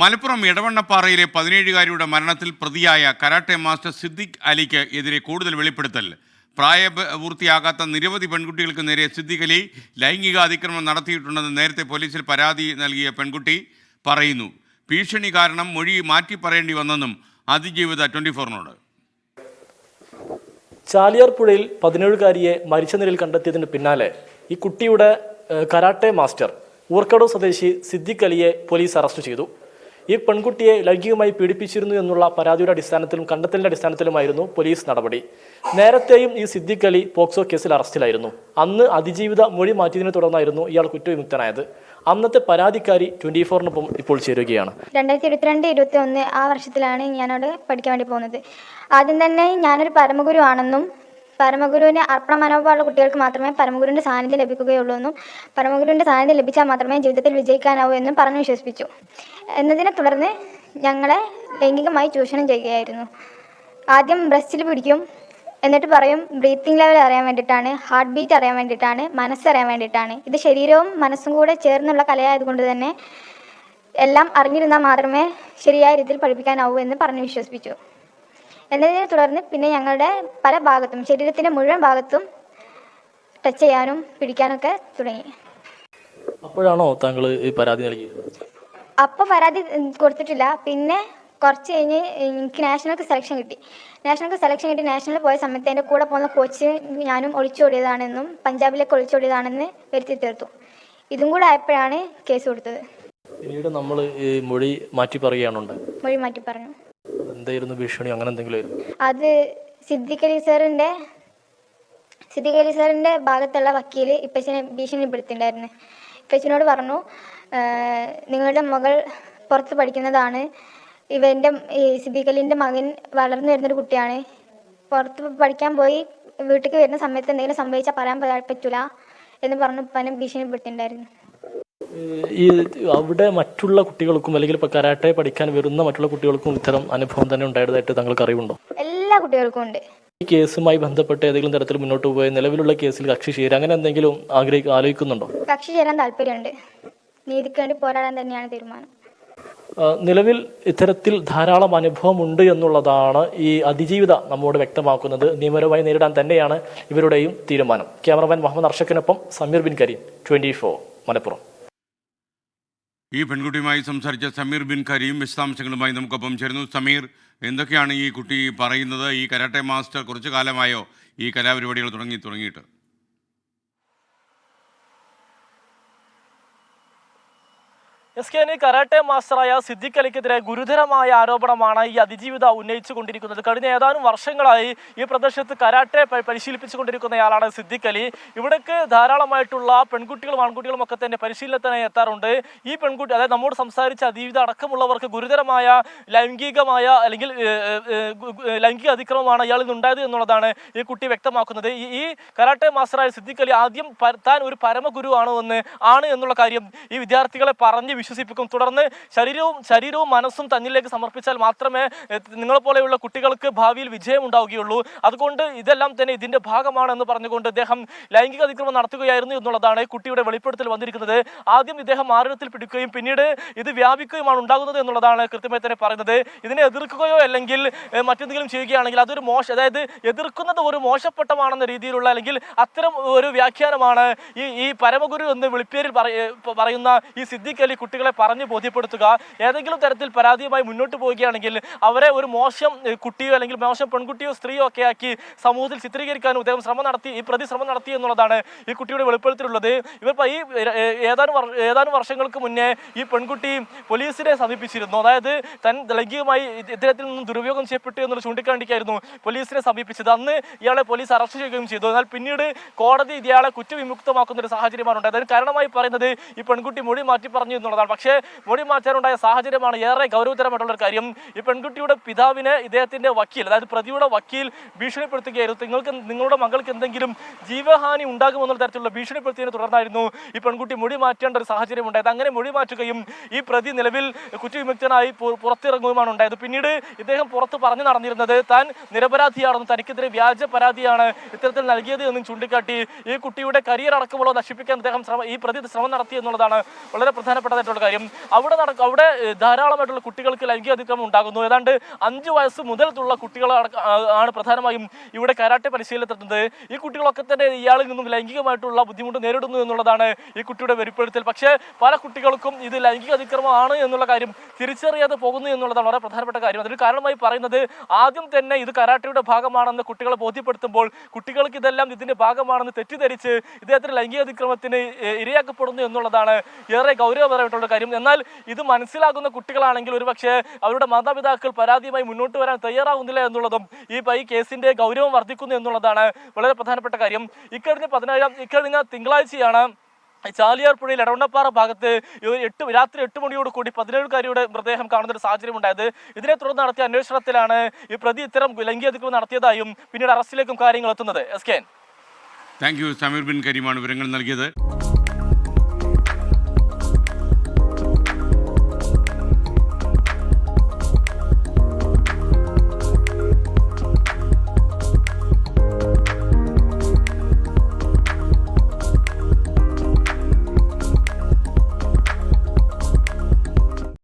മലപ്പുറം ഇടവണ്ണപ്പാറയിലെ പതിനേഴുകാരിയുടെ മരണത്തിൽ പ്രതിയായ karate master Siddique അലിക്ക് എതിരെ കൂടുതൽ വെളിപ്പെടുത്തൽ. പ്രായപൂർത്തിയാകാത്ത നിരവധി പെൺകുട്ടികൾക്ക് നേരെ സിദ്ദിഖ് അലി ലൈംഗിക അതിക്രമം നടത്തിയിട്ടുണ്ടെന്ന് നേരത്തെ പോലീസിൽ പരാതി നൽകിയ പെൺകുട്ടി പറയുന്നു. ഭീഷണി കാരണം മൊഴി മാറ്റി പറയേണ്ടി വന്നെന്നും അതിജീവിത ട്വന്റി ഫോറിനോട് ചാലിയാർ പുഴയിൽ പതിനേഴുകാരിയെ മരിച്ച നിലയിൽ കണ്ടെത്തിയതിന് പിന്നാലെ ഈ കുട്ടിയുടെ കരാട്ടെ മാസ്റ്റർ ഊർക്കടോ സ്വദേശി സിദ്ദിഖ് അലിയെ പോലീസ് അറസ്റ്റ് ചെയ്തു. ഈ പെൺകുട്ടിയെ ലൈംഗികമായി പീഡിപ്പിച്ചിരുന്നു എന്നുള്ള പരാതിയുടെ അടിസ്ഥാനത്തിലും കണ്ടെത്തലിന്റെ അടിസ്ഥാനത്തിലുമായിരുന്നു പോലീസ് നടപടി. നേരത്തെയും ഈ സിദ്ദിഖ് അലി പോക്സോ കേസിൽ അറസ്റ്റിലായിരുന്നു. അന്ന് അതിജീവിത മൊഴി മാറ്റിയതിനെ തുടർന്നായിരുന്നു ഇയാൾ കുറ്റവിമുക്തനായത്. അന്നത്തെ പരാതിക്കാരി ട്വന്റി ഫോറിനൊപ്പം ഇപ്പോൾ ചേരുകയാണ്. രണ്ടായിരത്തി ഇരുപത്തിരണ്ട് ഇരുപത്തി ഒന്ന് ആ വർഷത്തിലാണ് ഞാനവിടെ പഠിക്കാൻ വേണ്ടി പോകുന്നത്. ആദ്യം തന്നെ ഞാനൊരു പരമഗുരു ആണെന്നും പരമഗുരുവിന് അർപ്പണ മനോഭാവമുള്ള കുട്ടികൾക്ക് മാത്രമേ പരമഗുരുവിന്റെ സാന്നിധ്യം ലഭിക്കുകയുള്ളൂ എന്നും പരമഗുരുവിന്റെ സാന്നിധ്യം ലഭിച്ചാൽ മാത്രമേ ജീവിതത്തിൽ വിജയിക്കാനാവൂ എന്നും പറഞ്ഞു വിശ്വസിപ്പിച്ചു. എന്നതിനെ തുടർന്ന് ഞങ്ങളെ ലൈംഗികമായി ചൂഷണം ചെയ്യുകയായിരുന്നു. ആദ്യം ബ്രസ്റ്റിൽ പിടിക്കും എന്നിട്ട് പറയും ബ്രീത്തിങ് ലെവൽ അറിയാൻ വേണ്ടിയിട്ടാണ് ഹാർട്ട് ബീറ്റ് അറിയാൻ വേണ്ടിയിട്ടാണ് മനസ്സറിയാൻ വേണ്ടിയിട്ടാണ്. ഇത് ശരീരവും മനസ്സും കൂടെ ചേർന്നുള്ള കലയായതുകൊണ്ട് തന്നെ എല്ലാം അറിഞ്ഞിരുന്നാൽ മാത്രമേ ശരിയായ രീതിയിൽ പഠിപ്പിക്കാനാവൂ എന്ന് പറഞ്ഞ് വിശ്വസിപ്പിച്ചു. എന്നതിനെ തുടർന്ന് പിന്നെ ഞങ്ങളുടെ പല ഭാഗത്തും ശരീരത്തിന്റെ മുഴുവൻ ഭാഗത്തും ടച്ച് ചെയ്യാനും പിടിക്കാനൊക്കെ തുടങ്ങി. അപ്പോഴാണോ താങ്കൾ ഈ പരാതി നൽകിയത്? അപ്പോൾ പരാതി കൊടുത്തിട്ടില്ല. പിന്നെ കുറച്ച് കഴിഞ്ഞ് എനിക്ക് നാഷണൽക്ക് സെലക്ഷൻ കിട്ടി. നാഷണൽക്ക് സെലക്ഷൻ കിട്ടി. നാഷണലിൽ പോയ സമയത്ത് എന്റെ കൂടെ പോകുന്ന കോച്ച് ഞാനും ഒളിച്ചോടിയതാണെന്നും പഞ്ചാബിലേക്ക് ഒളിച്ചോടിയതാണെന്ന് വരുത്തി തീർത്തു. ഇതും കൂടെ ആയപ്പോഴാണ് കേസ് കൊടുത്തത്. പിന്നീട് നമ്മൾ ഈ മൊഴി മാറ്റി പറയുകയാണുണ്ട് മൊഴി മാറ്റി പറഞ്ഞു എന്തായിരുന്നു ഭീഷണി? അങ്ങനെ എന്തെങ്കിലും ആയിരുന്നു? അത് സിദ്ദിഖ് അലി സാറിന്റെ സിദ്ദിഖ് അലി ഭാഗത്തുള്ള വക്കീൽ ഇപ്പച്ചനെ ഭീഷണിപ്പെടുത്തിണ്ടായിരുന്നു ഇപ്പച്ചനോട് പറഞ്ഞു നിങ്ങളുടെ മകൾ പുറത്ത് പഠിക്കുന്നതാണ്. ഇവന്റെ ഈ സിദ്ദിഖ് മകൻ വളർന്നു വരുന്നൊരു കുട്ടിയാണ്. പുറത്ത് പഠിക്കാൻ പോയി വീട്ടിലേക്ക് വരുന്ന സമയത്ത് എന്തെങ്കിലും സംഭവിച്ചാൽ പറയാൻ പറ്റൂല എന്ന് പറഞ്ഞു ഭീഷണി ഭീഷണിപ്പെടുത്തിയിട്ടുണ്ടായിരുന്നു. ഈ അവിടെ മറ്റുള്ള കുട്ടികൾക്കും അല്ലെങ്കിൽ ഇപ്പൊ കരാട്ടെ പഠിക്കാൻ വരുന്ന മറ്റുള്ള കുട്ടികൾക്കും ഇത്തരം അനുഭവം തന്നെ ഉണ്ടായതായിട്ട് താങ്കൾക്ക് അറിവുണ്ടോ? എല്ലാ കുട്ടികൾക്കും ഉണ്ട്. ഈ കേസുമായി ബന്ധപ്പെട്ട് ഏതെങ്കിലും തരത്തിൽ മുന്നോട്ട് പോയ നിലവിലുള്ള കേസിൽ കക്ഷി ചേരുക അങ്ങനെ എന്തെങ്കിലും ആഗ്രഹി ആലോചിക്കുന്നുണ്ടോ? കക്ഷി ചേരാൻ താല്പര്യമുണ്ട്. നീതിക്ക് വേണ്ടി പോരാടാൻ തന്നെയാണ് തീരുമാനം. നിലവിൽ ഇത്തരത്തിൽ ധാരാളം അനുഭവമുണ്ട് എന്നുള്ളതാണ് ഈ അതിജീവിത നമ്മോട് വ്യക്തമാക്കുന്നത്. നിയമപരമായി നേരിടാൻ തന്നെയാണ് ഇവരുടെയും തീരുമാനം. ക്യാമറമാൻ മുഹമ്മദ് അർഷക്കിനൊപ്പം സമീർ ബിൻ കരീം ട്വന്റി ഫോർ മലപ്പുറം. ഈ പെൺകുട്ടിയുമായി സംസാരിച്ച സമീർ ബിൻ കരീം വിശദാംശങ്ങളുമായി നമുക്കൊപ്പം ചേരുന്നു. സമീർ എന്തൊക്കെയാണ് ഈ കുട്ടി പറയുന്നത്? ഈ കരാട്ടെ മാസ്റ്റർ കുറച്ചു കാലമായോ? ഈ കലാപരിപാടികൾ തുടങ്ങി തുടങ്ങിയിട്ട്? എസ് കെ എനി കരാട്ടെ മാസ്റ്ററായ സിദ്ദിഖ് അലിക്കെതിരെ ഗുരുതരമായ ആരോപണമാണ് ഈ അതിജീവിത ഉന്നയിച്ചുകൊണ്ടിരിക്കുന്നത് കഴിഞ്ഞ ഏതാനും വർഷങ്ങളായി ഈ പ്രദേശത്ത് കരാട്ടെ പരിശീലിപ്പിച്ചുകൊണ്ടിരിക്കുന്നയാളാണ് സിദ്ദിഖ് അലി ഇവിടേക്ക് ധാരാളമായിട്ടുള്ള പെൺകുട്ടികളും ആൺകുട്ടികളും ഒക്കെ തന്നെ പരിശീലനത്തിനായി എത്താറുണ്ട്. ഈ പെൺകുട്ടി അതായത് നമ്മോട് സംസാരിച്ച അതിജീവിത അടക്കമുള്ളവർക്ക് ഗുരുതരമായ ലൈംഗികമായ അല്ലെങ്കിൽ ലൈംഗിക അതിക്രമമാണ് ഇയാളിൽ നിന്നുണ്ടായത് എന്നുള്ളതാണ് ഈ കുട്ടി വ്യക്തമാക്കുന്നത്. ഈ കരാട്ടെ മാസ്റ്ററായ സിദ്ദിഖ് അലി ആദ്യം താൻ ഒരു പരമഗുരു ആണോ എന്ന് ആണ് എന്നുള്ള കാര്യം ഈ വിദ്യാർത്ഥികളെ പറഞ്ഞ് വിശ്വസിപ്പിക്കും. തുടർന്ന് ശരീരവും ശരീരവും മനസ്സും തന്നിലേക്ക് സമർപ്പിച്ചാൽ മാത്രമേ നിങ്ങളെപ്പോലെയുള്ള കുട്ടികൾക്ക് ഭാവിയിൽ വിജയം ഉണ്ടാവുകയുള്ളൂ അതുകൊണ്ട് ഇതെല്ലാം തന്നെ ഇതിന്റെ ഭാഗമാണെന്ന് പറഞ്ഞുകൊണ്ട് ഇദ്ദേഹം ലൈംഗിക അതിക്രമം നടത്തുകയായിരുന്നു എന്നുള്ളതാണ് കുട്ടിയുടെ വെളിപ്പെടുത്തൽ വന്നിരിക്കുന്നത്. ആദ്യം ഇദ്ദേഹം ആരോഗ്യത്തിൽ പിടിക്കുകയും പിന്നീട് ഇത് വ്യാപിക്കുകയുമാണ് ഉണ്ടാകുന്നത് എന്നുള്ളതാണ് കൃത്യമായി തന്നെ പറയുന്നത്. ഇതിനെ എതിർക്കുകയോ അല്ലെങ്കിൽ മറ്റെന്തെങ്കിലും ചെയ്യുകയാണെങ്കിൽ അതൊരു മോശ അതായത് എതിർക്കുന്നത് ഒരു മോശപ്പെട്ടമാണെന്ന രീതിയിലുള്ള അല്ലെങ്കിൽ അത്തരം ഒരു വ്യാഖ്യാനമാണ് ഈ ഈ പരമഗുരു എന്ന് വിളിപ്പേരിൽ പറയുന്ന ഈ സിദ്ദിഖ് അലി കുട്ടികളെ പറഞ്ഞ് ബോധ്യപ്പെടുത്തുക ഏതെങ്കിലും തരത്തിൽ പരാതിയുമായി മുന്നോട്ട് പോവുകയാണെങ്കിൽ അവരെ ഒരു മോശം കുട്ടിയോ അല്ലെങ്കിൽ മോശം പെൺകുട്ടിയോ സ്ത്രീയോ ഒക്കെ ആക്കി സമൂഹത്തിൽ ചിത്രീകരിക്കാനും ഇദ്ദേഹം ശ്രമം നടത്തി ഈ പ്രതി ശ്രമം നടത്തി എന്നുള്ളതാണ് ഈ കുട്ടിയുടെ വെളിപ്പെടുത്തിയുള്ളത് ഇവർ ഈ ഏതാനും ഏതാനും വർഷങ്ങൾക്ക് മുന്നേ ഈ പെൺകുട്ടി പോലീസിനെ സമീപിച്ചിരുന്നു. അതായത് തൻ ലൈംഗികമായി ഇത്തരത്തിൽ നിന്നും ദുരുപയോഗം ചെയ്യപ്പെട്ടു എന്നുള്ള ചൂണ്ടിക്കാണിക്കായിരുന്നു പോലീസിനെ സമീപിച്ചത്. അന്ന് ഇയാളെ പോലീസ് അറസ്റ്റ് ചെയ്യുകയും ചെയ്തു. എന്നാൽ പിന്നീട് കോടതി ഇയാളെ കുറ്റവിമുക്തമാക്കുന്ന ഒരു സാഹചര്യമാണ് ഉണ്ടായത്. അതിന് കാരണമായി പറയുന്നത് ഈ പെൺകുട്ടി മൊഴി മാറ്റി പറഞ്ഞു എന്നുള്ളതാണ്. പക്ഷേ മൊഴി മാറ്റാനുണ്ടായ സാഹചര്യമാണ് ഏറെ ഗൗരവതരമായിട്ടുള്ള ഒരു കാര്യം. ഈ പെൺകുട്ടിയുടെ പിതാവിനെ ഇദ്ദേഹത്തിന്റെ വക്കീൽ അതായത് പ്രതിയുടെ വക്കീൽ ഭീഷണിപ്പെടുത്തുകയായിരുന്നു. നിങ്ങൾക്ക് നിങ്ങളുടെ മകൾക്ക് എന്തെങ്കിലും ജീവഹാനി ഉണ്ടാകുമെന്നുള്ള തരത്തിലുള്ള ഭീഷണിപ്പെടുത്തിയതിനെ തുടർന്നായിരുന്നു ഈ പെൺകുട്ടി മൊഴി മാറ്റേണ്ട ഒരു സാഹചര്യം ഉണ്ടായത്. അങ്ങനെ മൊഴി മാറ്റുകയും ഈ പ്രതി നിലവിൽ കുറ്റവിമുക്തനായി പുറത്തിറങ്ങുകയുമാണ് ഉണ്ടായത്. പിന്നീട് ഇദ്ദേഹം പുറത്ത് പറഞ്ഞു നടന്നിരുന്നത് താൻ നിരപരാധിയാണെന്നും തനിക്കെതിരെ വ്യാജ പരാതിയാണ് ഇത്തരത്തിൽ നൽകിയത് എന്നും ചൂണ്ടിക്കാട്ടി ഈ കുട്ടിയുടെ കരിയർ അടക്കമുള്ള നശിപ്പിക്കാൻ അദ്ദേഹം ശ്രമം ഈ പ്രതി ശ്രമം നടത്തി എന്നുള്ളതാണ് വളരെ പ്രധാനപ്പെട്ടതായിട്ടുള്ള പ്രധാനപ്പെട്ടുള്ള കാര്യം. അവിടെ നടക്കും അവിടെ ധാരാളമായിട്ടുള്ള കുട്ടികൾക്ക് ലൈംഗിക അതിക്രമം ഉണ്ടാകുന്നു. ഏതാണ്ട് അഞ്ച് വയസ്സ് മുതലുള്ള അടക്ക- ആണ് പ്രധാനമായും ഇവിടെ കരാട്ടെ പരിശീലനത്തിലെത്തുന്നത് ഈ കുട്ടികളൊക്കെ തന്നെ ഇയാളിൽ നിന്നും ലൈംഗികമായിട്ടുള്ള ബുദ്ധിമുട്ട് നേരിടുന്നു എന്നുള്ളതാണ് ഈ കുട്ടിയുടെ വെളിപ്പെടുത്തൽ. പക്ഷേ പല കുട്ടികൾക്കും ഇത് ലൈംഗിക അതിക്രമമാണ് എന്നുള്ള കാര്യം തിരിച്ചറിയാതെ പോകുന്നു എന്നുള്ളതാണ് വളരെ പ്രധാനപ്പെട്ട കാര്യം. അതിന് കാരണമായി പറയുന്നത് ആദ്യം തന്നെ ഇത് കരാട്ടയുടെ ഭാഗമാണെന്ന് കുട്ടികളെ ബോധ്യപ്പെടുത്തുമ്പോൾ കുട്ടികൾക്ക് ഇതെല്ലാം ഇതിന്റെ ഭാഗമാണെന്ന് തെറ്റിദ്ധരിച്ച് ഇദ്ദേഹത്തിന് ലൈംഗിക അതിക്രമത്തിന് ഇരയാക്കപ്പെടുന്നു എന്നുള്ളതാണ് ഏറെ ഗൗരവപരമായിട്ടുള്ള കാര്യം. എന്നാൽ ഇത് മനസ്സിലാകുന്ന കുട്ടികളാണെങ്കിൽ ഒരുപക്ഷെ അവരുടെ മാതാപിതാക്കൾ പരാതിയുമായി മുന്നോട്ട് വരാൻ തയ്യാറാകുന്നില്ല എന്നുള്ളതും ഈ പൈ കേസിന്റെ ഗൗരവം വർദ്ധിക്കുന്നു എന്നുള്ളതാണ് വളരെ പ്രധാനപ്പെട്ട കാര്യം. ഇക്കഴിഞ്ഞ പതിനേഴാം ഇക്കഴിഞ്ഞ തിങ്കളാഴ്ചയാണ് ചാലിയാർ പുഴയിൽ എടവണ്ണപ്പാറ ഭാഗത്ത് എട്ട് രാത്രി എട്ട് മണിയോട് കൂടി പതിനേഴുകാരിയുടെ മൃതദേഹം കാണുന്ന ഒരു സാഹചര്യം ഉണ്ടായത് ഇതിനെ തുടർന്ന് നടത്തിയ അന്വേഷണത്തിലാണ് ഈ പ്രതി ഇത്തരം ലൈംഗിക അതിക്രമം നടത്തിയതായും പിന്നീട് അറസ്റ്റിലേക്കും കാര്യങ്ങൾ എത്തുന്നത്. Yes okay thank you Sameer Bin കരീമാണ് വിവരങ്ങൾ നൽകിയത്.